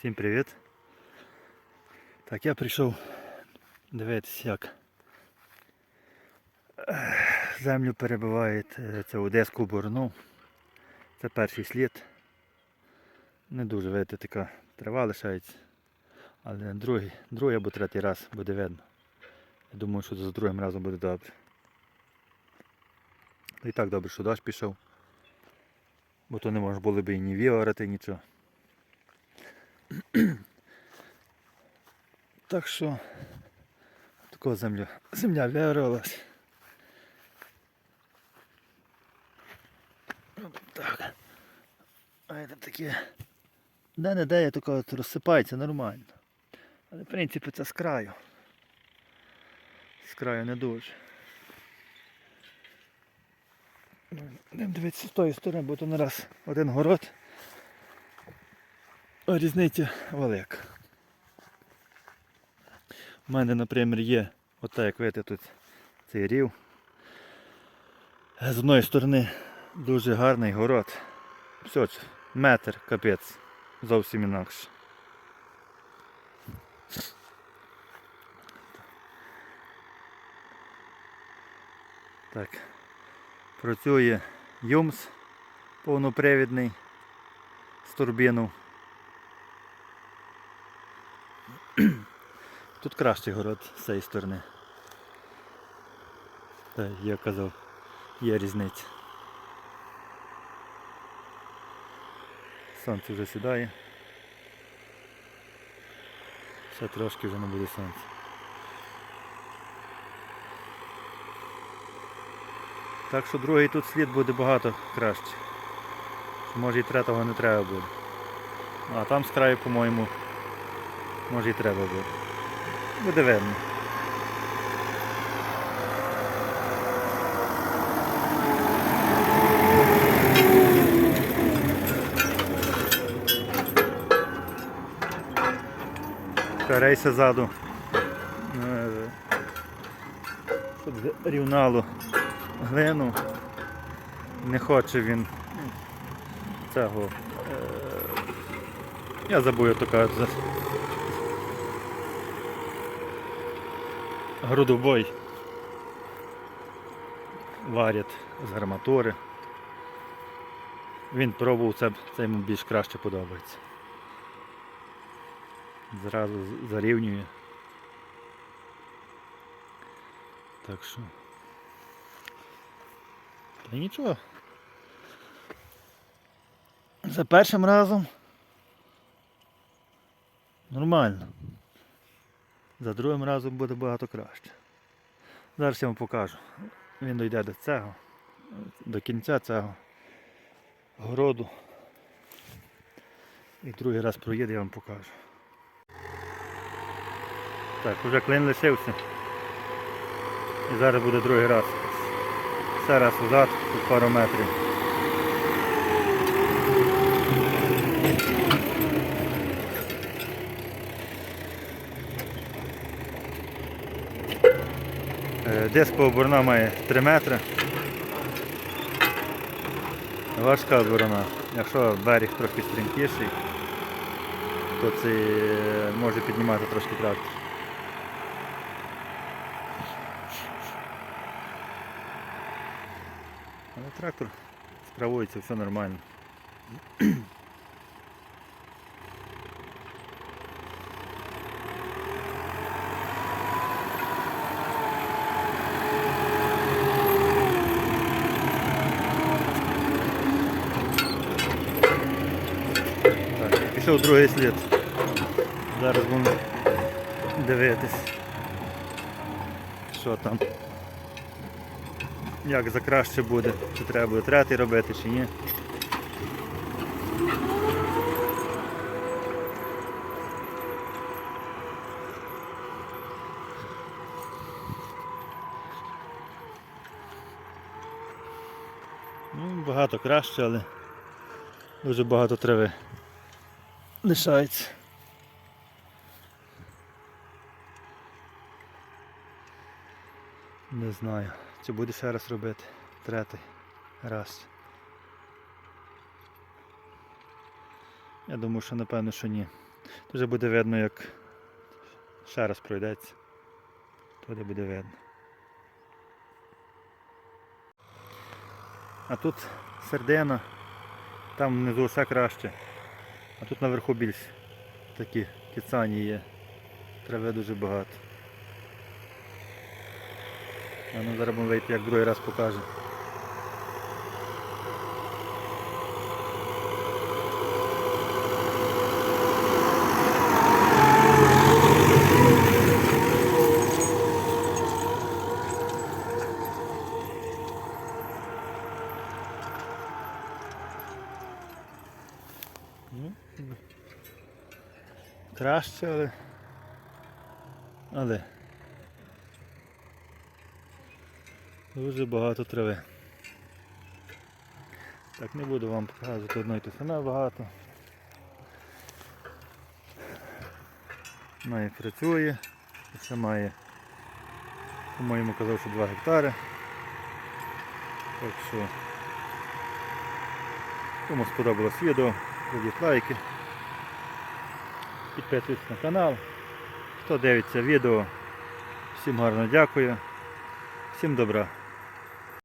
Всім привіт. Так, я прийшов дивитися, як землю перебивають е, це Одеську борну. Це перший слід. Не дуже видите, така трава лишається. Але другий, другий або третій раз буде видно. Я думаю, що за другим разом буде добре. І так добре, що дощ пішов. Бо то не можна було б і ні віорати, нічого. Так що така земля, земля вирвалась. Так. А це таке. Де не де я таке от розсипається нормально. Але в принципі це з краю. З краю не дуже. Будемо дивитися з тої сторони, бо то не раз один город. Різниця велика. У мене, наприклад, є ота, як видите, тут цей рів. З одної сторони дуже гарний город. Все, метр, капець. Зовсім інакше. Так. Працює Юмс повнопривідний з турбіну. Тут кращий город з цієї сторони. Та, я казав, є різниця. Сонце вже сідає. Ще трошки вже не буде сонця. Так що другий тут слід буде багато краще. Може і третього не треба буде. А там з краю, по-моєму, може і треба буде. Буде видно. Рейся ззаду. Е, Щоб рівнало глину. Не хоче він цього. е, Я забув, як то кажуть. Грудобой варять з гарматури. Він пробував, це, це йому більш краще подобається. Зразу зарівнює. Так що. Та нічого. За першим разом нормально. За другим разом буде багато краще. Зараз я вам покажу. Він дойде до цього, до кінця цього городу. І другий раз проїде, я вам покажу. Так, вже клин лишився. І зараз буде другий раз. Все раз назад, тут пару метрів. Дискова борона має 3 метри. Важка борона. Якщо берег трохи стрімкіший, то це е, може піднімати трошки трактор. Але трактор справується, все нормально. Пішов другий слід. Зараз будемо дивитись, що там. Як за краще буде, чи треба буде третій робити, чи ні. Ну, багато краще, але дуже багато трави лишається. Не знаю, чи буде ще раз робити. Третій раз. Я думаю, що напевно, що ні. Вже буде видно, як ще раз пройдеться. Туди буде видно. А тут сердина, там внизу все краще. А тут наверху більш такі кицані є. Трави дуже багато. А ну зараз будемо вийти, як другий раз покаже. Краще, але. Але. Дуже багато трави. Так, не буду вам показувати одно і те саме багато. Має працює. Це має, по-моєму, казав, що 2 гектари. Так що, кому сподобалось відео, кладіть лайки. Підписуйтесь на канал. Хто дивиться відео, всім гарно дякую. Всім добра.